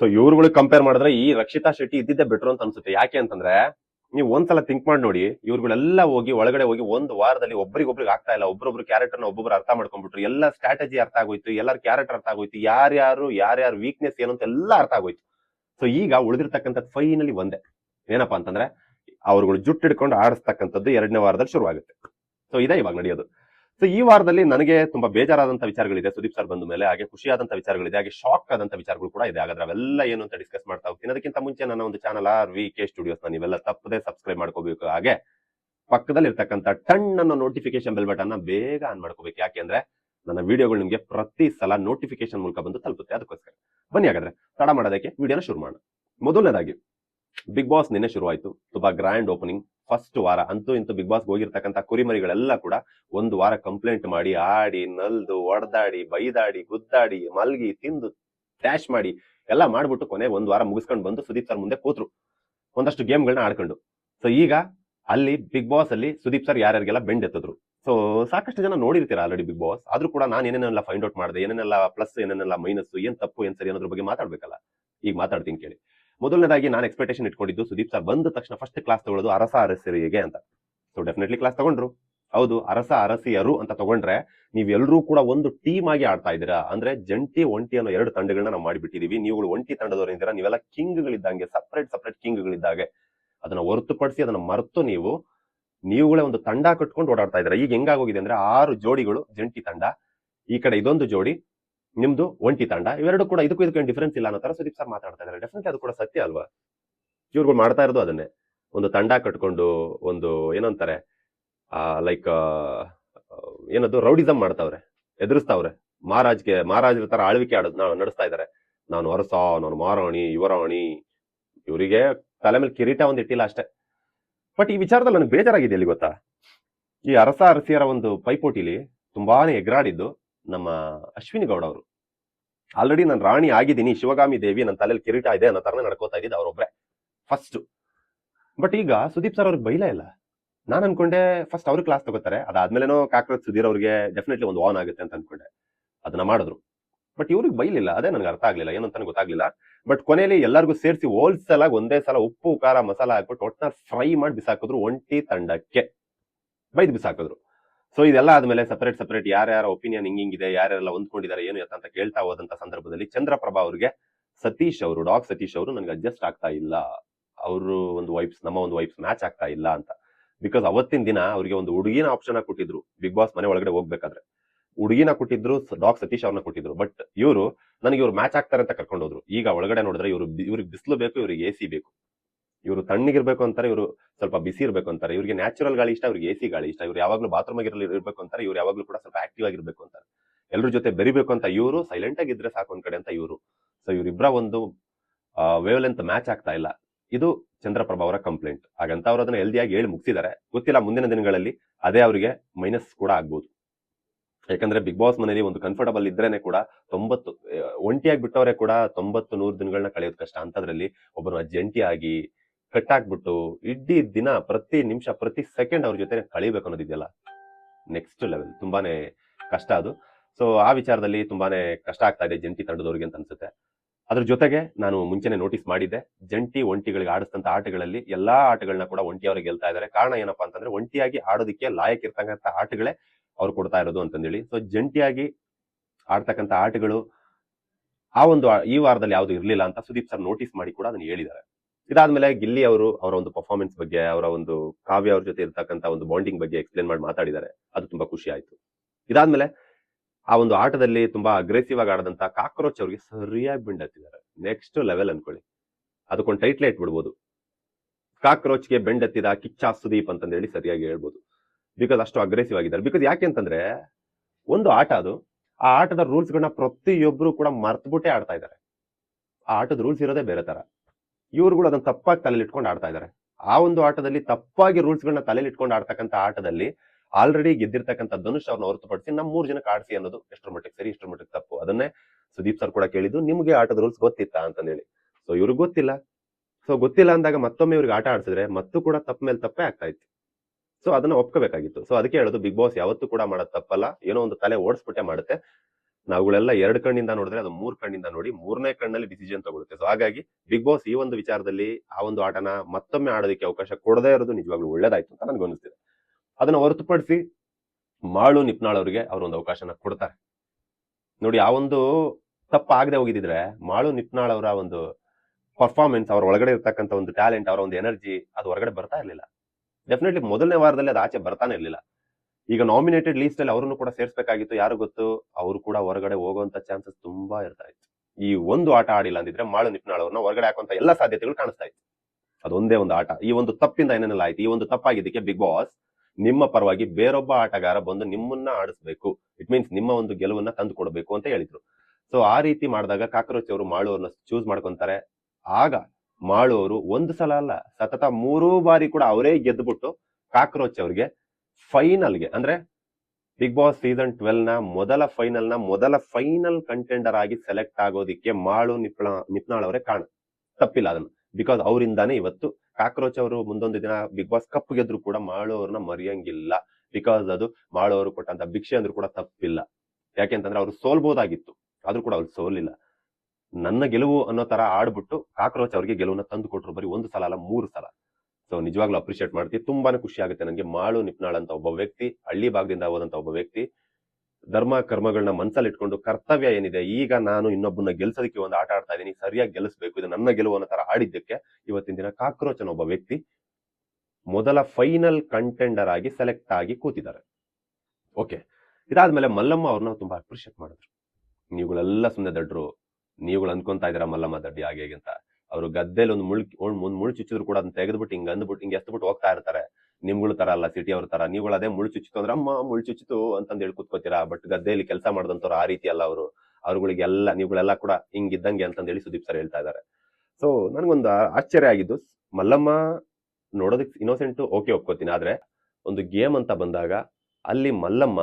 So ಇವ್ರುಗಳಿಗೆ compare ಮಾಡಿದ್ರೆ ಈ ರಕ್ಷಿತಾ ಶೆಟ್ಟಿ ಇದ್ದಿದ್ದೆ ಬೆಟರ್ ಅಂತ ಅನ್ಸುತ್ತೆ. ಯಾಕೆ ಅಂತಂದ್ರೆ, ನೀವು ಒಂದ್ಸಲ ಥಿಂಕ್ ಮಾಡಿ ನೋಡಿ, ಇವ್ರುಗಳೆಲ್ಲ ಹೋಗಿ, ಒಳಗಡೆ ಹೋಗಿ ಒಂದು ವಾರದಲ್ಲಿ ಒಬ್ರಿಗೊಬ್ರಿಗೆ ಆಗ್ತಾ ಇಲ್ಲ. ಒಬ್ರೊಬ್ರು ಕ್ಯಾರೆಕ್ಟರ್ನ ಒಬ್ಬೊಬ್ರು ಅರ್ಥ ಮಾಡ್ಕೊಂಡ್ಬಿಟ್ರು. ಎಲ್ಲ ಸ್ಟ್ರಾಟಜಿ ಅರ್ಥ ಆಗೋಯ್ತು, ಎಲ್ಲರ ಕ್ಯಾರೆಕ್ಟರ್ ಅರ್ಥ ಆಗೋಯ್ತು, ಯಾರ್ಯಾರು, ಯಾರ್ಯಾರ ವೀಕ್ನೆಸ್ ಏನು ಅಂತ ಎಲ್ಲ ಅರ್ಥ ಆಗೋಯ್ತು. ಸೊ ಈಗ ಉಳಿದಿರ್ತಕ್ಕಂಥದ್ದು ಫೈನಲಿ ಒಂದೇ. ಏನಪ್ಪಾ ಅಂತಂದ್ರೆ, ಅವ್ರುಗಳು ಜುಟ್ಟು ಹಿಡ್ಕೊಂಡು ಆಡಿಸ್ತಕ್ಕಂಥದ್ದು ಎರಡನೇ ವಾರದಲ್ಲಿ ಶುರುವಾಗುತ್ತೆ. ಸೊ ಇದೇ ಇವಾಗ ನಡೆಯೋದು. ಸೊ ಈ ವಾರದಲ್ಲಿ ನನಗೆ ತುಂಬಾ ಬೇಜಾರಾದಂತ ವಿಚಾರಗಳಿದೆ. ಸುದೀಪ್ ಸರ್ ಬಂದ ಮೇಲೆ, ಹಾಗೆ ಖುಷಿಯಾದಂತ ವಿಚಾರಗಳಿದೆ, ಹಾಗೆ ಶಾಕ್ ಆದಂತ ವಿಚಾರಗಳು ಕೂಡ ಇದೆ. ಹಾಗಾದ್ರೆ ಅವೆಲ್ಲ ಏನು ಅಂತ ಡಿಸ್ಕಸ್ ಮಾಡ್ತಾ ಹೋಗ್ತೀನಿ. ಅದಕ್ಕಿಂತ ಮುಂಚೆ ನನ್ನ ಒಂದು ಚಾನಲ್ ಆರ್ ವಿ ಕೆ ಸ್ಟುಡಿಯೋಸ್ನ ನೀವೆಲ್ಲ ತಪ್ಪದೆ ಸಬ್ಸ್ಕ್ರೈಬ್ ಮಾಡ್ಕೋಬೇಕು. ಹಾಗೆ ಪಕ್ಕದಲ್ಲಿ ಇರ್ತಕ್ಕಂಥ ಟಣ್ ಅನ್ನೋ ನೋಟಿಫಿಕೇಶನ್ ಬೆಲ್ ಬಟನ್ ಬೇಗ ಆನ್ ಮಾಡ್ಕೋಬೇಕು. ಯಾಕೆಂದ್ರೆ ನನ್ನ ವಿಡಿಯೋಗಳು ನಿಮಗೆ ಪ್ರತಿ ಸಲ ನೋಟಿಫಿಕೇಶನ್ ಮೂಲಕ ಬಂದು ತಲುಪುತ್ತೆ. ಅದಕ್ಕೋಸ್ಕರ. ಬನ್ನಿ ಹಾಗಾದ್ರೆ ತಡ ಮಾಡೋದಕ್ಕೆ ವಿಡಿಯೋನ ಶುರು ಮಾಡೋಣ. ಮೊದಲನೇದಾಗಿ ಬಿಗ್ ಬಾಸ್ ನಿನ್ನೆ ಶುರುವಾಯಿತು. ತುಂಬಾ ಗ್ರ್ಯಾಂಡ್ ಓಪನಿಂಗ್ ಫಸ್ಟ್ ವಾರ ಅಂತೂ ಇಂತೂ ಬಿಗ್ ಬಾಸ್ ಹೋಗಿರ್ತಕ್ಕಂಥ ಕುರಿಮರಿಗಳೆಲ್ಲ ಕೂಡ ಒಂದು ವಾರ ಕಂಪ್ಲೇಂಟ್ ಮಾಡಿ, ಆಡಿ, ನಲ್ದು, ಒಡ್ದಾಡಿ, ಬೈದಾಡಿ, ಗುದ್ದಾಡಿ, ಮಲ್ಗಿ, ತಿಂದು ಡ್ಯಾಶ್ ಮಾಡಿ ಎಲ್ಲ ಮಾಡ್ಬಿಟ್ಟು ಕೊನೆ ಒಂದು ವಾರ ಮುಗಿಸ್ಕೊಂಡು ಬಂದು ಸುದೀಪ್ ಸರ್ ಮುಂದೆ ಕೂತ್ರು. ಒಂದಷ್ಟು ಗೇಮ್ಗಳನ್ನ ಆಡ್ಕೊಂಡು. ಸೊ ಈಗ ಅಲ್ಲಿ ಬಿಗ್ ಬಾಸ್ ಅಲ್ಲಿ ಸುದೀಪ್ ಸರ್ ಯಾರ್ಯಾರಿಗೆಲ್ಲ ಬೆಂಡ್ ಎತ್ತಿದ್ರು. ಸೊ ಸಾಕಷ್ಟು ಜನ ನೋಡಿರ್ತೀರಾ ಆಲ್ರೆಡಿ ಬಿಗ್ ಬಾಸ್ ಆದ್ರೂ ಕೂಡ ನಾನು ಏನೇನೆಲ್ಲ ಫೈಂಡ್ ಔಟ್ ಮಾಡಿದೆ, ಏನೇನೆಲ್ಲ ಪ್ಲಸ್ ಏನೇನೆಲ್ಲ ಮೈನಸ್ ಏನ್ ತಪ್ಪು, ಏನ್ ಸರಿ ಅನ್ನೋದ್ರ ಬಗ್ಗೆ ಮಾತಾಡ್ಬೇಕಲ್ಲ? ಈಗ ಮಾತಾಡ್ತೀನಿ ಕೇಳಿ. ಮೊದಲನೇದಾಗಿ ನಾನು ಎಕ್ಸ್ಪೆಕ್ಟೇಷನ್ ಇಟ್ಕೊಂಡಿದ್ದು ಸುದೀಪ್ ಸರ್ ಬಂದ ತಕ್ಷಣ ಫಸ್ಟ್ ಕ್ಲಾಸ್ ತಗೊಳ್ಳೋದು ಅರಸ ಅರಸರಿಗೆ ಅಂತ. ಸೊ ಡೆಫಿನೆಟ್ಲಿ ಕ್ಲಾಸ್ ತಗೊಂಡ್ರು. ಹೌದು, ಅರಸ ಅರಸಿಯರು ಅಂತ ತಗೊಂಡ್ರೆ ನೀವೆಲ್ಲರೂ ಕೂಡ ಒಂದು ಟೀಮ್ ಆಗಿ ಆಡ್ತಾ ಇದ್ದೀರಾ? ಅಂದ್ರೆ ಜಂಟಿ ಒಂಟಿ ಅನ್ನೋ ಎರಡು ತಂಡಗಳನ್ನ ನಾವು ಮಾಡಿಬಿಟ್ಟಿದೀವಿ. ನೀವುಗಳು ಒಂಟಿ ತಂಡದವರಿದ್ದೀರಾ? ನೀವೆಲ್ಲ ಕಿಂಗ್ಗಳಿದ್ದಂಗೆ ಸಪ್ರೇಟ್ ಸಪರೇಟ್ ಕಿಂಗ್ಗಳಿದ್ದಾಗೆ. ಅದನ್ನ ಹೊರತುಪಡಿಸಿ, ಅದನ್ನ ಮರೆತು ನೀವು, ನೀವುಗಳೇ ಒಂದು ತಂಡ ಕಟ್ಕೊಂಡು ಓಡಾಡ್ತಾ ಇದ್ದೀರಾ? ಈಗ ಹೆಂಗಾಗೋಗಿದೆ ಅಂದ್ರೆ ಆರು ಜೋಡಿಗಳು ಜಂಟಿ ತಂಡ. ಈ ಕಡೆ ಇದೊಂದು ಜೋಡಿ ನಿಮ್ದು ಒಂಟಿ ತಂಡ, ಇವೆರಡು ಕೂಡ ಇದಕ್ಕೂ ಇದಕ್ಕೂ ಡಿಫರೆನ್ಸ್ ಇಲ್ಲ ಅನ್ನೋ ತರ ಸುದೀಪ್ ಸರ್ ಮಾತಾಡ್ತಾ ಇದ್ದಾರೆ. ಡೆಫಿನೆಟ್ಲಿ ಅದು ಕೂಡ ಸತ್ಯ ಅಲ್ವಾ? ಇವ್ರುಗಳು ಮಾಡ್ತಾ ಇರೋದು ಅದನ್ನೇ. ಒಂದು ತಂಡ ಕಟ್ಕೊಂಡು ಒಂದು ಏನಂತಾರೆ ಆ ಲೈಕ್ ಏನದು ರೌಡಿಸಮ್ ಮಾಡ್ತಾವ್ರೆ, ಎದುರಿಸ್ತಾವ್ರೆ. ಮಹಾರಾಜ್ಗೆ, ಮಹಾರಾಜರ ತರ ಆಳ್ವಿಕೆ ಆಡೋದು ನಾವು ನಡೆಸ್ತಾ ಇದ್ದಾರೆ. ನಾನು ಹೊರಸ ನಾನು ಮಾರಾಣಿ, ಯುವರಾಣಿ, ಇವರಿಗೆ ತಲೆ ಮೇಲೆ ಕಿರೀಟ ಒಂದು ಇಟ್ಟಿಲ್ಲ ಅಷ್ಟೇ. ಬಟ್ ಈ ವಿಚಾರದಲ್ಲಿ ನನಗೆ ಬೇಜಾರಾಗಿದೆ ಇಲ್ಲಿ ಗೊತ್ತಾ? ಈ ಅರಸ, ಅರಸಿಯರ ಒಂದು ಪೈಪೋಟಿಲಿ ತುಂಬಾನೇ ಎಗರಾಡಿದ್ದು ನಮ್ಮ ಅಶ್ವಿನಿ ಗೌಡ ಅವರು ಆಲ್ರೆಡಿ ನಾನು ರಾಣಿ ಆಗಿದ್ದೀನಿ, ಶಿವಗಾಮಿ ದೇವಿ ನನ್ನ ತಲೆಯಲ್ಲಿ ಕಿರೀಟ ಇದೆ ಅನ್ನೋ ತರನೇ ನಡ್ಕೋತಾ ಇದ್ದಿದ್ದು ಅವರೊಬ್ಬರೇ ಫಸ್ಟ್ ಬಟ್ ಈಗ ಸುದೀಪ್ ಸರ್ ಅವ್ರಿಗೆ ಬೈಲೇ ಇಲ್ಲ. ನಾನು ಅನ್ಕೊಂಡೆ ಫಸ್ಟ್ ಅವ್ರಿಗೆ ಕ್ಲಾಸ್ ತಗೋತಾರೆ, ಅದಾದ್ಮೇಲೆನೋ ಕಾಕ್ರೋಚ್ ಸುಧೀರ್ ಅವ್ರಿಗೆ ಡೆಫಿನೆಟ್ಲಿ ಒಂದು ಆನ್ ಆಗುತ್ತೆ ಅಂತ ಅನ್ಕೊಂಡೆ. ಅದನ್ನ ಮಾಡಿದ್ರು. ಬಟ್ ಇವ್ರಿಗೆ ಬೈಲಿಲ್ಲ. ಅದೇ ನನಗೆ ಅರ್ಥ ಆಗ್ಲಿಲ್ಲ. ಏನು ಅಂತ ಗೊತ್ತಾಗ್ಲಿಲ್ಲ. ಬಟ್ ಕೊನೆಯಲ್ಲಿ ಎಲ್ಲರಿಗೂ ಸೇರಿಸಿ ಹೋಲ್ಸೆಲ್ ಒಂದೇ ಸಲ ಉಪ್ಪು, ಖಾರ, ಮಸಾಲ ಹಾಕ್ಬಿಟ್ಟು ಒಟ್ನ ಫ್ರೈ ಮಾಡಿ ಬಿಸಾಕಿದ್ರು ಒಂಟಿ ತಂಡಕ್ಕೆ. ಬೈದ್ ಬಿಸಾಕಿದ್ರು. ಸೊ ಇದೆಲ್ಲ ಆದ್ಮೇಲೆ ಸಪರೇಟ್ ಸಪರೇಟ್ ಯಾರ್ಯಾರ ಒಪಿನಿಯನ್ ಹಿಂಗಿಂಗಿದೆ ಯಾರ್ಯಾರೆಲ್ಲ ಹೊಂದ್ಕೊಂಡಿದ್ದಾರೆ, ಏನು ಅಂತ ಕೇಳ್ತಾ ಹೋದಂತ ಸಂದರ್ಭದಲ್ಲಿ ಚಂದ್ರಪ್ರಭಾ ಅವ್ರಿಗೆ ಸತೀಶ್ ಅವರು, ಡಾಕ್ ಸತೀಶ್ ಅವರು ನನಗೆ ಅಡ್ಜಸ್ಟ್ ಆಗ್ತಾ ಇಲ್ಲ. ಅವರು ಒಂದು ವೈಫ್ಸ್ ನಮ್ಮ ಒಂದು ವೈಫ್ಸ್ ಮ್ಯಾಚ್ ಆಗ್ತಾ ಇಲ್ಲ ಅಂತ. ಬಿಕಾಸ್ ಅವತ್ತಿನ ದಿನ ಅವರಿಗೆ ಒಂದು ಹುಡುಗಿನ ಆಪ್ಷನ್ ಕೊಟ್ಟಿದ್ರು. ಬಿಗ್ ಬಾಸ್ ಮನೆ ಒಳಗಡೆ ಹೋಗ್ಬೇಕಾದ್ರೆ. ಹುಡುಗಿನ ಕೊಟ್ಟಿದ್ರು, ಡಾಕ್ ಸತೀಶ್ ಅವ್ರನ್ನ ಕೊಟ್ಟಿದ್ರು. ಬಟ್ ಇವರು ನನಗೆ ಇವ್ರು ಮ್ಯಾಚ್ ಆಗ್ತಾರೆ ಅಂತ ಕರ್ಕೊಂಡು ಹೋದ್ರು ಈಗ ಒಳಗಡೆ ನೋಡಿದ್ರೆ ಇವರು ಇವ್ರಿಗೆ ಬಿಸಿಲು ಬೇಕು, ಇವ್ರಿಗೆ ಎ ಸಿ ಬೇಕು. ಇವರು ತಣ್ಣಗಿರ್ಬೇಕು ಅಂತಾರೆ, ಇವರು ಸ್ವಲ್ಪ ಬಿಸಿ ಇರಬೇಕು ಅಂತಾರೆ. ಇವರಿಗೆ ನ್ಯಾಚುರಲ್ ಗಾಳಿ ಇಷ್ಟ, ಇವ್ರಿಗೆ ಎ ಸಿ ಗಾಳಿ ಇಷ್ಟ. ಇವ್ರು ಯಾವಾಗಲೂ ಬಾತ್ರೂಮ್ ಆಗಿರಲಿ, ಇರಬೇಕು ಅಂತಾರೆ. ಇವ್ರು ಯಾವಾಗಲೂ ಕೂಡ ಸ್ವಲ್ಪ ಆಕ್ಟಿವ್ ಆಗಿರ್ಬೇಕು ಅಂತಾರೆ. ಎಲ್ಲರ ಜೊತೆ ಬೆರಿಬೇಕು ಅಂತ ಇವರು ಸೈಲೆಂಟ್ ಆಗಿದ್ರೆ ಸಾಕು ಒಂದ್ ಕಡೆ ಅಂತ ಇವರು. ಸೊ ಇವರಿಬ್ಬರ ಒಂದು ವೇವ್ ಲೆಂತ್ ಮ್ಯಾಚ್ ಆಗ್ತಾ ಇಲ್ಲ. ಇದು ಚಂದ್ರಪ್ರಭಾ ಅವರ ಕಂಪ್ಲೇಂಟ್ ಹಾಗಂತ ಅವ್ರು ಅದನ್ನ ಹೆಲ್ದಿಯಾಗಿ ಹೇಳಿ ಮುಗಿಸಿದ್ದಾರೆ ಗೊತ್ತಿಲ್ಲ ಮುಂದಿನ ದಿನಗಳಲ್ಲಿ ಅದೇ ಅವರಿಗೆ ಮೈನಸ್ ಕೂಡ ಆಗ್ಬೋದು. ಯಾಕಂದ್ರೆ ಬಿಗ್ ಬಾಸ್ ಮನೇಲಿ ಒಂದು ಕಂಫರ್ಟಬಲ್ ಇದ್ರೇನೆ ಕೂಡ ತೊಂಬತ್ತು ಒಂಟಿಯಾಗಿ ಬಿಟ್ಟವರೇ ಕೂಡ ತೊಂಬತ್ತು ನೂರು ದಿನಗಳನ್ನ ಕಳೆಯೋದು ಕಷ್ಟ. ಅಂತದ್ರಲ್ಲಿ ಒಬ್ಬರು ಜಂಟಿಯಾಗಿ ಕಟ್ಟಾಕ್ಬಿಟ್ಟು ಇಡೀ ದಿನ ಪ್ರತಿ ನಿಮಿಷ, ಪ್ರತಿ ಸೆಕೆಂಡ್ ಅವ್ರ ಜೊತೆ ಕಳಿಬೇಕು ಅನ್ನೋದಿದೆಯಲ್ಲ ನೆಕ್ಸ್ಟ್ ಲೆವೆಲ್ ತುಂಬಾನೇ ಕಷ್ಟ ಅದು. ಸೊ ಆ ವಿಚಾರದಲ್ಲಿ ತುಂಬಾನೇ ಕಷ್ಟ ಆಗ್ತಾ ಇದೆ ಜಂಟಿ ತಂಡದವ್ರಿಗೆ ಅಂತ ಅನ್ಸುತ್ತೆ. ಅದ್ರ ಜೊತೆಗೆ ನಾನು ಮುಂಚೆನೆ ನೋಟಿಸ್ ಮಾಡಿದ್ದೆ, ಜಂಟಿ ಒಂಟಿಗಳಿಗೆ ಆಡಿಸ್ತಂತ ಆಟಗಳಲ್ಲಿ ಎಲ್ಲಾ ಆಟಗಳನ್ನ ಕೂಡ ಒಂಟಿಯವರಿಗೆ ಗೆಲ್ತಾ ಇದ್ದಾರೆ ಕಾರಣ ಏನಪ್ಪಾ ಅಂತಂದ್ರೆ ಒಂಟಿಯಾಗಿ ಆಡೋದಕ್ಕೆ ಲಾಯಕ್ ಇರ್ತಕ್ಕಂಥ ಆಟಗಳೇ ಅವ್ರು ಕೊಡ್ತಾ ಇರೋದು ಅಂತಂದೇಳಿ. ಸೊ ಜಂಟಿಯಾಗಿ ಆಡ್ತಕ್ಕಂಥ ಆಟಗಳು ಆ ಒಂದು ಈ ವಾರದಲ್ಲಿ ಯಾವುದು ಇರಲಿಲ್ಲ ಅಂತ ಸುದೀಪ್ ಸರ್ ನೋಟಿಸ್ ಮಾಡಿ ಕೂಡ ಅದನ್ನ ಹೇಳಿದ್ದಾರೆ. ಇದಾದ್ಮೇಲೆ ಗಿಲ್ಲಿ ಅವರು ಅವರ ಒಂದು ಪರ್ಫಾರ್ಮೆನ್ಸ್ ಬಗ್ಗೆ, ಅವರ ಒಂದು ಕಾವ್ಯ ಅವ್ರ ಜೊತೆ ಇರ್ತಕ್ಕಂಥ ಒಂದು ಬಾಂಡಿಂಗ್ ಬಗ್ಗೆ ಎಕ್ಸ್ಪ್ಲೇನ್ ಮಾಡಿ ಮಾತಾಡಿದ್ದಾರೆ. ಅದು ತುಂಬಾ ಖುಷಿ ಆಯ್ತು. ಇದಾದ್ಮೇಲೆ ಆ ಒಂದು ಆಟದಲ್ಲಿ ತುಂಬಾ ಅಗ್ರೆಸಿವ್ ಆಗಿ ಆಡದಂತ ಕಾಕ್ರೋಚ್ ಅವ್ರಿಗೆ ಸರಿಯಾಗಿ ಬಿಂಡ್ ಹತ್ತಿದ್ದಾರೆ ನೆಕ್ಸ್ಟ್ ಲೆವೆಲ್ ಅನ್ಕೊಳ್ಳಿ. ಅದಕ್ಕೊಂದು ಟೈಟ್ಲ ಇಟ್ಬಿಡ್ಬೋದು. ಕಾಕ್ರೋಚ್ಗೆ ಬೆಂಡ್ ಎತ್ತಿದ ಕಿಚ್ಚಾ ಸುದೀಪ್ ಅಂತಂದೇಳಿ ಸರಿಯಾಗಿ ಹೇಳ್ಬೋದು. ಬಿಕಾಸ್ ಅಷ್ಟು ಅಗ್ರೆಸಿವ್ ಆಗಿದ್ದಾರೆ. ಬಿಕಾಸ್ ಯಾಕೆ ಅಂತಂದ್ರೆ, ಒಂದು ಆಟ ಅದು. ಆ ಆಟದ ರೂಲ್ಸ್ ಗಳನ್ನ ಪ್ರತಿಯೊಬ್ರು ಕೂಡ ಮರ್ತ್ಬಿಟ್ಟೆ ಆಡ್ತಾ ಇದ್ದಾರೆ. ಆ ಆಟದ ರೂಲ್ಸ್ ಇರೋದೇ ಬೇರೆ ತರ. ಇವ್ರುಗಳು ಅದನ್ನ ತಪ್ಪಾಗಿ ತಲೆಲಿ ಇಟ್ಕೊಂಡು ಆಡ್ತಾ ಇದ್ದಾರೆ ಆ ಒಂದು ಆಟದಲ್ಲಿ ತಪ್ಪಾಗಿ ರೂಲ್ಸ್ ಗಳನ್ನ ತಲೆಯಲ್ಲಿ ಇಟ್ಕೊಂಡು ಆಡ್ತಕ್ಕಂಥ ಆಟದಲ್ಲಿ ಆಲ್ರೆಡಿ ಗೆದ್ದಿರ್ತಕ್ಕಂಥ ಧನುಷ್ ಅವ್ರನ್ನ ಹೊರತುಪಡಿಸಿ ನಮ್ಮ ಮೂರ್ ಜನಕ್ಕೆ ಆಡಿಸಿ ಅನ್ನೋದು ಎಷ್ಟರ ಮಟ್ಟಿಗೆ ಸರಿ, ಎಷ್ಟರ ಮಟ್ಟಿಗೆ ತಪ್ಪು. ಅದನ್ನೇ ಸುದೀಪ್ ಸರ್ ಕೂಡ ಕೇಳಿದ್ದು, ನಿಮ್ಗೆ ಆಟದ ರೂಲ್ಸ್ ಗೊತ್ತಿತ್ತಾ? ಅಂತಂದೇಳಿ. ಸೊ ಇವ್ರಿಗೆ ಗೊತ್ತಿಲ್ಲ. ಸೊ ಗೊತ್ತಿಲ್ಲ ಅಂದಾಗ ಮತ್ತೊಮ್ಮೆ ಇವ್ರಿಗೆ ಆಟ ಆಡ್ಸಿದ್ರೆ ಮತ್ತೂ ಕೂಡ ತಪ್ಪ ಮೇಲೆ ತಪ್ಪೇ ಆಗ್ತಾ ಇತ್ತು. ಸೊ ಅದನ್ನ ಒಪ್ಕೋಬೇಕಾಗಿತ್ತು. ಸೊ ಅದಕ್ಕೆ ಹೇಳೋದು, ಬಿಗ್ ಬಾಸ್ ಯಾವತ್ತೂ ಕೂಡ ಮಾಡೋದು ತಪ್ಪಲ್ಲ. ಏನೋ ಒಂದು ತಲೆ ಓಡಿಸ್ಬಿಟ್ಟೆ ಮಾಡುತ್ತೆ. ನಾವುಗಳೆಲ್ಲ ಎರಡು ಕಣ್ಣಿಂದ ನೋಡಿದ್ರೆ ಅದು ಮೂರ್ ಕಣ್ಣಿಂದ ನೋಡಿ ಮೂರನೇ ಕಣ್ಣಲ್ಲಿ ಡಿಸಿಷನ್ ತಗೊಳುತ್ತೆ ಸೊ ಹಾಗಾಗಿ ಬಿಗ್ ಬಾಸ್ ಈ ಒಂದು ವಿಚಾರದಲ್ಲಿ ಆ ಒಂದು ಆಟನ ಮತ್ತೊಮ್ಮೆ ಆಡೋದಕ್ಕೆ ಅವಕಾಶ ಕೊಡದೇ ಇರೋದು ನಿಜವಾಗ್ಲೂ ಒಳ್ಳೇದಾಯ್ತು ಅಂತ ನನಗೆ ಅನಿಸ್ತಿದೆ ಅದನ್ನ ಹೊರತುಪಡಿಸಿ ಮಾಳು ನಿಪ್ನಾಳ್ ಅವರಿಗೆ ಅವ್ರ ಒಂದು ಅವಕಾಶನ ಕೊಡ್ತಾರೆ. ನೋಡಿ, ಆ ಒಂದು ತಪ್ಪ ಆಗದೆ ಹೋಗಿದ್ರೆ ಮಾಳು ನಿಪ್ನಾಳ್ ಅವರ ಒಂದು ಪರ್ಫಾರ್ಮೆನ್ಸ್ ಅವ್ರ ಒಳಗಡೆ ಇರ್ತಕ್ಕಂಥ ಒಂದು ಟ್ಯಾಲೆಂಟ್ ಅವರ ಒಂದು ಎನರ್ಜಿ ಅದು ಹೊರಗಡೆ ಬರ್ತಾ ಇರಲಿಲ್ಲ. ಡೆಫಿನೆಟ್ಲಿ ಮೊದಲನೇ ವಾರದಲ್ಲಿ ಅದು ಆಚೆ ಬರ್ತಾನೆ ಇರ್ಲಿಲ್ಲ. ಈಗ ನಾಮಿನೇಟೆಡ್ ಲೀಸ್ಟ್ ಅಲ್ಲಿ ಅವರನ್ನು ಕೂಡ ಸೇರ್ಸ್ಬೇಕಾಗಿತ್ತು, ಯಾರು ಗೊತ್ತು? ಅವರು ಕೂಡ ಹೊರಗಡೆ ಹೋಗುವಂತ ಚಾನ್ಸಸ್ ತುಂಬಾ ಇರ್ತಾ ಇತ್ತು. ಈ ಒಂದು ಆಟ ಆಡಿಲ್ಲ ಅಂದಿದ್ರೆ ಮಾಳು ನಿಪ್ನಾಳ್ ಅವ್ರನ್ನ ಹೊರಗಡೆ ಹಾಕುವಂತ ಎಲ್ಲ ಸಾಧ್ಯತೆಗಳು ಕಾಣಿಸ್ತಾ ಇತ್ತು. ಅದೊಂದೇ ಒಂದು ಆಟ. ಈ ಒಂದು ತಪ್ಪಿಂದ ಏನೇನೆಲ್ಲ ಆಯ್ತು? ಈ ಒಂದು ತಪ್ಪಾಗಿದ್ದಕ್ಕೆ ಬಿಗ್ ಬಾಸ್ ನಿಮ್ಮ ಪರವಾಗಿ ಬೇರೊಬ್ಬ ಆಟಗಾರ ಬಂದು ನಿಮ್ಮನ್ನ ಆಡಿಸ್ಬೇಕು. ಇಟ್ ಮೀನ್ಸ್ ನಿಮ್ಮ ಒಂದು ಗೆಲುವನ್ನ ತಂದು ಕೊಡಬೇಕು ಅಂತ ಹೇಳಿದ್ರು. ಸೊ ಆ ರೀತಿ ಮಾಡಿದಾಗ ಕಾಕ್ರೋಚ್ ಅವರು ಮಾಳು ಚೂಸ್ ಮಾಡ್ಕೊಂತಾರೆ. ಆಗ ಮಾಳು ಅವರು ಒಂದು ಸಲ ಅಲ್ಲ, ಸತತ ಮೂರೂ ಬಾರಿ ಕೂಡ ಅವರೇ ಗೆದ್ದುಬಿಟ್ಟು ಕಾಕ್ರೋಚ್ ಅವ್ರಿಗೆ ಫೈನಲ್ಗೆ ಅಂದ್ರೆ ಬಿಗ್ ಬಾಸ್ ಸೀಸನ್ ಟ್ವೆಲ್ನ ಮೊದಲ ಫೈನಲ್ನ ಮೊದಲ ಫೈನಲ್ ಕಂಟೆಂಡರ್ ಆಗಿ ಸೆಲೆಕ್ಟ್ ಆಗೋದಿಕ್ಕೆ ಮಾಳು ನಿಪ್ಳ ನಿಪ್ನಾಳ್ ಅವರೇ ಕಾರಣ. ತಪ್ಪಿಲ್ಲ ಅದನ್ನು. ಬಿಕಾಸ್ ಅವರಿಂದಾನೇ ಇವತ್ತು ಕಾಕ್ರೋಚ್ ಅವರು ಮುಂದೊಂದು ದಿನ ಬಿಗ್ ಬಾಸ್ ಕಪ್ ಗೆದ್ರು ಕೂಡ ಮಾಳು ಅವ್ರನ್ನ ಮರೆಯಂಗಿಲ್ಲ. ಬಿಕಾಸ್ ಅದು ಮಾಳು ಅವರು ಕೊಟ್ಟಂತ ಭಿಕ್ಷೆ ಅಂದ್ರೂ ಕೂಡ ತಪ್ಪಿಲ್ಲ. ಯಾಕೆಂತಂದ್ರೆ ಅವ್ರು ಸೋಲ್ಬಹುದಾಗಿತ್ತು ಆದ್ರೂ ಕೂಡ ಅವ್ರು ಸೋಲಿಲ್ಲ. ನನ್ನ ಗೆಲುವು ಅನ್ನೋ ತರ ಆಡ್ಬಿಟ್ಟು ಕಾಕ್ರೋಚ್ ಅವ್ರಿಗೆ ಗೆಲುವನ್ನ ತಂದು ಕೊಟ್ರು ಬರೀ ಒಂದು ಸಲ ಅಲ್ಲ, ಮೂರು ಸಲ. ಸೊ ನಿಜವಾಗ್ಲೂ ಅಪ್ರಿಶಿಯೇಟ್ ಮಾಡ್ತೀವಿ. ತುಂಬಾನೇ ಖುಷಿ ಆಗುತ್ತೆ ನನಗೆ ಮಾಳು ನಿಪ್ನಾಳ್ ಅಂತ ಒಬ್ಬ ವ್ಯಕ್ತಿ, ಹಳ್ಳಿ ಭಾಗದಿಂದ ಹೋದಂತ ಒಬ್ಬ ವ್ಯಕ್ತಿ, ಧರ್ಮ ಕರ್ಮಗಳನ್ನ ಮನಸ್ಸಲ್ಲಿ ಇಟ್ಕೊಂಡು ಕರ್ತವ್ಯ ಏನಿದೆ, ಈಗ ನಾನು ಇನ್ನೊಬ್ಬನ ಗೆಲ್ಸೋದಕ್ಕೆ ಒಂದು ಆಟ ಆಡ್ತಾ ಇದ್ದೀನಿ, ಸರಿಯಾಗಿ ಗೆಲ್ಲಿಸಬೇಕು ಇದು ನನ್ನ ಗೆಲುವು ಅನ್ನೋ ತರ ಆಡಿದ್ದಕ್ಕೆ ಇವತ್ತಿನ ದಿನ ಕಾಕ್ರೋಚ್ ಅನ್ನೋ ಒಬ್ಬ ವ್ಯಕ್ತಿ ಮೊದಲ ಫೈನಲ್ ಕಂಟೆಂಡರ್ ಆಗಿ ಸೆಲೆಕ್ಟ್ ಆಗಿ ಕೂತಿದ್ದಾರೆ. ಓಕೆ ಇದಾದ್ಮೇಲೆ ಮಲ್ಲಮ್ಮ ಅವ್ರನ್ನ ತುಂಬಾ ಅಪ್ರಿಶಿಯೇಟ್ ಮಾಡಿದ್ರು. ನೀವುಗಳೆಲ್ಲ ಸುಮ್ಮನೆ ದಡ್ರು, ನೀವುಗಳು ಅನ್ಕೊಂತ ಇದ್ದೀರಾ ಮಲ್ಲಮ್ಮ ದಡ್ಡಿ ಹೀಗೆ ಅಂತ. ಅವರು ಗದ್ದೆಲಿ ಒಂದು ಮುಳ್ ಒಂದು ಮುಳ್ಳು ಚುಚ್ಚಿದ್ರು ಕೂಡ ಅದನ್ನ ತೆಗೆದ್ಬಿಟ್ಟು ಹಿಂಗೆ ಅಂದ್ಬಿಟ್ಟು ಹಿಂಗೆ ಎಸ್ಬಿಟ್ಟು ಹೋಗ್ತಾ ಇರ್ತಾರೆ. ನಿಮ್ಗಳ ತರ ಅಲ್ಲ ಸಿಟಿ ಅವ್ರ ತರ. ನೀವುಗಳು ಅದೇ ಮುಳ್ಳು ಚುಚ್ಚಿತು ಅಂದ್ರೆ, ಅಮ್ಮ ಮುಳ್ಳು ಚುಚ್ಚಿತು ಅಂತಂದು ಹೇಳಿ ಕೂತ್ಕೋತೀರಾ? ಬಟ್ ಗದ್ದೆಯಲ್ಲಿ ಕೆಲಸ ಮಾಡಿದಂತವ್ರು ಆ ರೀತಿ ಅಲ್ಲ ಅವರು. ಅವ್ರುಗಳಿಗೆಲ್ಲ, ನೀವುಗಳೆಲ್ಲ ಕೂಡ ಹಿಂಗಿದ್ದಂಗೆ ಅಂತಂದು ಹೇಳಿ ಸುದೀಪ್ ಸರ್ ಹೇಳ್ತಾ ಇದ್ದಾರೆ ಸೊ ನನಗೊಂದು ಆಶ್ಚರ್ಯ ಆಗಿದ್ದು, ಮಲ್ಲಮ್ಮ ನೋಡೋದಕ್ಕೆ ಇನ್ನೋಸೆಂಟ್ ಓಕೆ ಒಪ್ಕೋತೀನಿ. ಆದ್ರೆ, ಒಂದು ಗೇಮ್ ಅಂತ ಬಂದಾಗ, ಅಲ್ಲಿ ಮಲ್ಲಮ್ಮ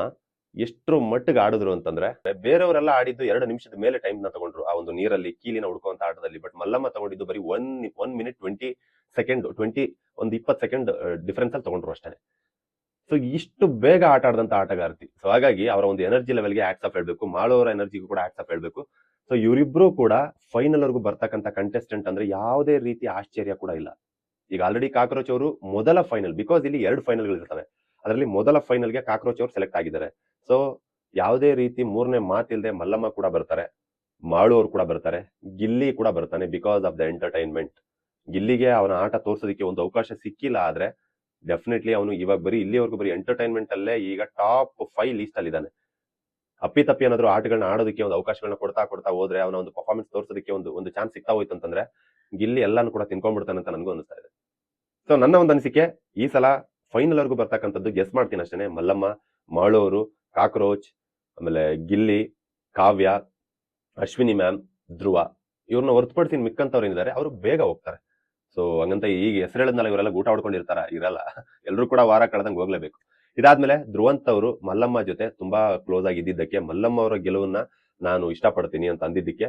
ಎಷ್ಟರ ಮಟ್ಟಿಗೆ ಆಡಿದ್ರು ಅಂತಂದ್ರೆ, ಬೇರೆಯವರೆಲ್ಲ ಆಡಿದ್ದು ಎರಡು ನಿಮಿಷದ ಮೇಲೆ ಟೈಮ್ನ ತಗೊಂಡ್ರು. ಆ ಒಂದು ನೀರಲ್ಲಿ ಕೀಲಿನ ಹುಡ್ಕುವಂತ ಆಟದಲ್ಲಿ. ಬಟ್ ಮಲ್ಲಮ್ಮ ತಗೊಂಡಿದ್ದು ಬರೀ one one minute twenty second twenty ಒಂದು ಇಪ್ಪತ್ತು ಸೆಕೆಂಡ್ ಡಿಫ್ರೆನ್ಸ್ ಅಲ್ಲಿ ತಗೊಂಡ್ರು ಅಷ್ಟೇ. ಸೊ ಇಷ್ಟು ಬೇಗ ಆಟ ಆಡದಂತ ಆಟಗಾರ್ತಿ. ಸೊ ಹಾಗಾಗಿ ಅವರ ಒಂದು ಎನರ್ಜಿ ಲೆವೆಲ್ಗೆ ಆಫ್ ಹೇಳ್ಬೇಕು. ಮಾಡೋರ ಎನರ್ಜಿಗೂ ಕೂಡ ಆಫ್ ಹೇಳ್ಬೇಕು. ಸೊ ಇವರಿಬ್ರು ಕೂಡ ಫೈನಲ್ ವರ್ಗು ಬರ್ತಕ್ಕಂಥ ಕಂಟೆಸ್ಟೆಂಟ್ ಅಂದ್ರೆ ಯಾವುದೇ ರೀತಿ ಆಶ್ಚರ್ಯ ಕೂಡ ಇಲ್ಲ. ಈಗ ಆಲ್ರೆಡಿ ಕಾಕ್ರೋಚ್ ಅವರು ಮೊದಲ ಫೈನಲ್ ಬಿಕಾಸ್ ಇಲ್ಲಿ ಎರಡು ಫೈನಲ್ಗಳು ಇರ್ತವೆ ಅದರಲ್ಲಿ ಮೊದಲ ಫೈನಲ್ಗೆ ಕಾಕ್ರೋಚ್ ಅವರು ಸೆಲೆಕ್ಟ್ ಆಗಿದ್ದಾರೆ. ಸೊ ಯಾವುದೇ ರೀತಿ ಮೂರನೇ ಮಾತಿಲ್ದೆ ಮಲ್ಲಮ್ಮ ಕೂಡ ಬರ್ತಾರೆ ಮಾಳುವರು ಕೂಡ ಬರ್ತಾರೆ, ಗಿಲ್ಲಿ ಕೂಡ ಬರ್ತಾನೆ ಬಿಕಾಸ್ ಆಫ್ ದ ಎಂಟರ್ಟೈನ್ಮೆಂಟ್ ಗಿಲ್ಲಿಗೆ ಅವನ ಆಟ ತೋರ್ಸೋದಕ್ಕೆ ಒಂದು ಅವಕಾಶ ಸಿಕ್ಕಿಲ್ಲ ಆದ್ರೆ ಡೆಫಿನೆಟ್ಲಿ ಅವನು ಇವಾಗ ಬರೀ ಇಲ್ಲಿವರೆಗೂ ಬರೀ ಎಂಟರ್ಟೈನ್ಮೆಂಟ್ ಅಲ್ಲೇ ಈಗ ಟಾಪ್ ಫೈವ್ ಲೀಸ್ಟ್ ಅಲ್ಲಿ ಇದ್ದಾನೆ. ಅಪ್ಪಿ ತಪ್ಪಿ ಏನಾದ್ರು ಆಟಗಳನ್ನ ಆಡೋದಕ್ಕೆ ಒಂದು ಅವಕಾಶಗಳನ್ನ ಕೊಡ್ತಾ ಕೊಡ್ತಾ ಹೋದ್ರೆ ಅವನ ಒಂದು ಪರ್ಫಾರ್ಮೆನ್ಸ್ ತೋರ್ಸೋದಕ್ಕೆ ಒಂದು ಒಂದು ಚಾನ್ಸ್ ಸಿಗ್ತಾ ಹೋಯ್ತು ಅಂತಂದ್ರೆ ಗಿಲ್ಲಿ ಎಲ್ಲಾನು ಕೂಡ ತಿನ್ಕೊಂಡ್ಬಿಡ್ತಾನೆ ಅಂತ ನನಗೂ ಅನಿಸ್ತಾ ಇದೆ. ಸೊ ನನ್ನ ಒಂದು ಅನಿಸಿಕೆ ಈ ಸಲ ಫೈನಲ್ ವರ್ಗೂ ಬರ್ತಕ್ಕಂಥದ್ದು ಗೆಸ್ ಮಾಡ್ತೀನಿ ಅಷ್ಟೇ ಮಲ್ಲಮ್ಮ, ಮಾಳೋರು ಕಾಕ್ರೋಚ್, ಆಮೇಲೆ ಗಿಲ್ಲಿ, ಕಾವ್ಯ, ಅಶ್ವಿನಿ ಮ್ಯಾಮ್, ಧ್ರುವ ಇವ್ರನ್ನ ಹೊರತುಪಡಿಸಿ ಮಿಕ್ಕಂತವ್ರು ಏನಿದ್ದಾರೆ ಅವರು ಬೇಗ ಹೋಗ್ತಾರೆ. ಸೊ ಹಂಗಂತ ಈಗ ಹೆಸರು ಹೇಳದ್ನಲ್ಲ, ಇವರೆಲ್ಲ ಊಟ ಹೊಡ್ಕೊಂಡಿರ್ತಾರ ಇರಲ್ಲ. ಎಲ್ಲರೂ ಕೂಡ ವಾರ ಕಳೆದಂಗೆ ಹೋಗ್ಲೇಬೇಕು. ಇದಾದ್ಮೇಲೆ ಧ್ರುವಂತ ಅವರು ಮಲ್ಲಮ್ಮ ಜೊತೆ ತುಂಬಾ ಕ್ಲೋಸ್ ಆಗಿ ಇದ್ದಿದ್ದಕ್ಕೆ ಮಲ್ಲಮ್ಮ ಅವರ ಗೆಲುವನ್ನ ನಾನು ಇಷ್ಟಪಡ್ತೀನಿ ಅಂತ ಅಂದಿದ್ದಕ್ಕೆ,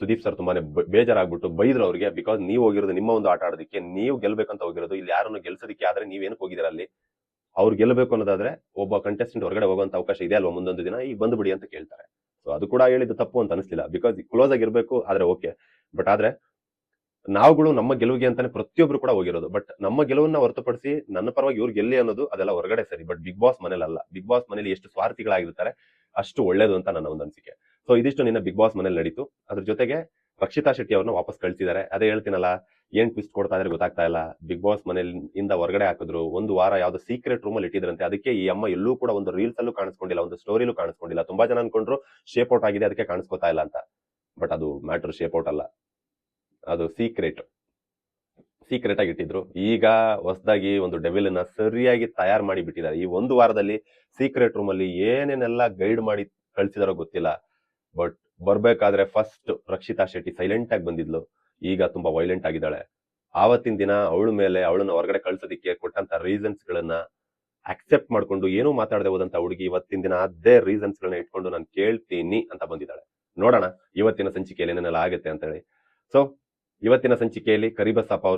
ಸುದೀಪ್ ಸರ್ ತುಂಬಾನೇ ಬೇಜಾರಾಗ್ಬಿಟ್ಟು ಬೈದ್ರು ಅವ್ರಿಗೆ ಬಿಕಾಸ್ ನೀವು ಹೋಗಿರೋದು ನಿಮ್ಮ ಒಂದು ಆಟ ಆಡೋದಕ್ಕೆ, ನೀವು ಗೆಲ್ಬೇಕಂತ ಹೋಗಿರೋದು, ಇಲ್ಲಿ ಯಾರನ್ನು ಗೆಲ್ಸೋದಕ್ಕೆ ಆದ್ರೆ ನೀವೇನಕ್ಕೆ ಹೋಗಿದಿರ ಅಲ್ಲಿ? ಅವ್ರು ಗೆಲ್ಲಬೇಕು ಅನ್ನೋದಾದ್ರೆ ಒಬ್ಬ ಕಂಟೆಸ್ಟೆಂಟ್ ಹೊರಗಡೆ ಹೋಗುವಂತ ಅವಕಾಶ ಇದೆ ಅಲ್ವಾ ಮುಂದೊಂದು ದಿನ? ಈಗ ಬಂದ್ಬಿಡಿ ಅಂತ ಕೇಳ್ತಾರೆ. ಸೊ ಅದು ಕೂಡ ಹೇಳಿದ್ದು ತಪ್ಪು ಅಂತ ಅನಿಸ್ಲಿಲ್ಲ. ಬಿಕಾಸ್ ಕ್ಲೋಸ್ ಆಗಿರ್ಬೇಕು ಆದ್ರೆ ಓಕೆ ಬಟ್ ಆದ್ರೆ ನಾವುಗಳು ನಮ್ಮ ಗೆಲುವಿಗೆ ಅಂತಾನೆ ಪ್ರತಿಯೊಬ್ರು ಕೂಡ ಹೋಗಿರೋದು. ಬಟ್ ನಮ್ಮ ಗೆಲುವನ್ನ ಹೊರತುಪಡಿಸಿ ನನ್ನ ಪರವಾಗಿ ಇವ್ರು ಗೆಲ್ಲಿ ಅನ್ನೋದು ಅದೆಲ್ಲ ಹೊರಗಡೆ ಸರಿ. ಬಟ್ ಬಿಗ್ ಬಾಸ್ ಮನೇಲಿ ಅಲ್ಲ. ಬಿಗ್ ಬಾಸ್ ಮನೇಲಿ ಎಷ್ಟು ಸ್ವಾರ್ಥಿಗಳಾಗಿರ್ತಾರೆ, ಅಷ್ಟು ಒಳ್ಳೇದು ಅಂತ ನನ್ನ ಒಂದು ಅನಿಸಿಕೆ. ಸೊ ಇದಿಷ್ಟು ನಿನ್ನ ಬಿಗ್ ಬಾಸ್ ಮನೇಲಿ ನಡೀತು. ಅದ್ರ ಜೊತೆಗೆ ರಕ್ಷಿತಾ ಶೆಟ್ಟಿ ಅವ್ರನ್ನ ವಾಪಸ್ ಕಳ್ಸಿದ್ದಾರೆ. ಅದೇ ಹೇಳ್ತೀನಲ್ಲ ಏನ್ ಟ್ವಿಸ್ಟ್ ಕೊಡ್ತಾ ಇದ್ರೆ ಗೊತ್ತಾಗ್ತಾ ಇಲ್ಲ. ಬಿಗ್ ಬಾಸ್ ಮನೇಲಿ ಇಂದ ಹೊರಗಡೆ ಹಾಕಿದ್ರು. ಒಂದು ವಾರ ಯಾವ್ದು ಸೀಕ್ರೆಟ್ ರೂಮ್ ಅಲ್ಲಿ ಇಟ್ಟಿದ್ರಂತೆ. ಅದಕ್ಕೆ ಈ ಅಮ್ಮ ಎಲ್ಲೂ ಕೂಡ ಒಂದು ರೀಲ್ಸ್ ಅಲ್ಲೂ ಕಾಣಿಸ್ಕೊಂಡಿಲ್ಲ, ಒಂದು ಸ್ಟೋರಿಲೂ ಕಾಣಿಸ್ಕೊಂಡಿಲ್ಲ. ತುಂಬಾ ಜನ ಅನ್ಕೊಂಡ್ರು ಶೇಪ್ ಔಟ್ ಆಗಿದೆ, ಅದಕ್ಕೆ ಕಾಣಿಸ್ಕೊತಾ ಇಲ್ಲ ಅಂತ. ಬಟ್ ಅದು ಮ್ಯಾಟರ್ ಶೇಪ್ ಔಟ್ ಅಲ್ಲ. ಅದು ಸೀಕ್ರೆಟ್ ಸೀಕ್ರೆಟ್ ಆಗಿ ಇಟ್ಟಿದ್ರು. ಈಗ ಹೊಸದಾಗಿ ಒಂದು ಡೆವಿಲ್ ಅನ್ನ ಸರಿಯಾಗಿ ತಯಾರು ಮಾಡಿ ಬಿಟ್ಟಿದ್ದಾರೆ. ಈ ಒಂದು ವಾರದಲ್ಲಿ ಸೀಕ್ರೆಟ್ ರೂಮ್ ಅಲ್ಲಿ ಏನೇನೆಲ್ಲ ಗೈಡ್ ಮಾಡಿ ಕಳ್ಸಿದಾರೋ ಗೊತ್ತಿಲ್ಲ. ಬಟ್ ಬರ್ಬೇಕಾದ್ರೆ ಫಸ್ಟ್ ರಕ್ಷಿತಾ ಶೆಟ್ಟಿ ಸೈಲೆಂಟ್ ಆಗಿ ಬಂದಿದ್ಲು. ಈಗ ತುಂಬಾ ವೈಲೆಂಟ್ ಆಗಿದ್ದಾಳೆ. ಆವತ್ತಿನ ದಿನ ಅವಳ ಮೇಲೆ ಅವಳನ್ನ ಹೊರಗಡೆ ಕಳ್ಸೋದಿಕ್ಕೆ ಕೊಟ್ಟಂತ ರೀಸನ್ಸ್ ಗಳನ್ನ ಅಕ್ಸೆಪ್ಟ್ ಮಾಡ್ಕೊಂಡು ಏನೂ ಮಾತಾಡದೆ ಹೋದಂತ ಹುಡುಗಿ ಇವತ್ತಿನ ದಿನ ಅದೇ ರೀಸನ್ಸ್ ಗಳನ್ನ ಇಟ್ಕೊಂಡು ನಾನು ಕೇಳ್ತೀನಿ ಅಂತ ಬಂದಿದ್ದಾಳೆ. ನೋಡೋಣ, ಇವತ್ತಿನ ಸಂಚಿಕೆಯಲ್ಲಿ ಏನೇನೆಲ್ಲ ಆಗುತ್ತೆ ಅಂತ ಹೇಳಿ. ಸೊ ಇವತ್ತಿನ ಸಂಚಿಕೆಯಲ್ಲಿ ಕರಿಬಸಪ್ಪ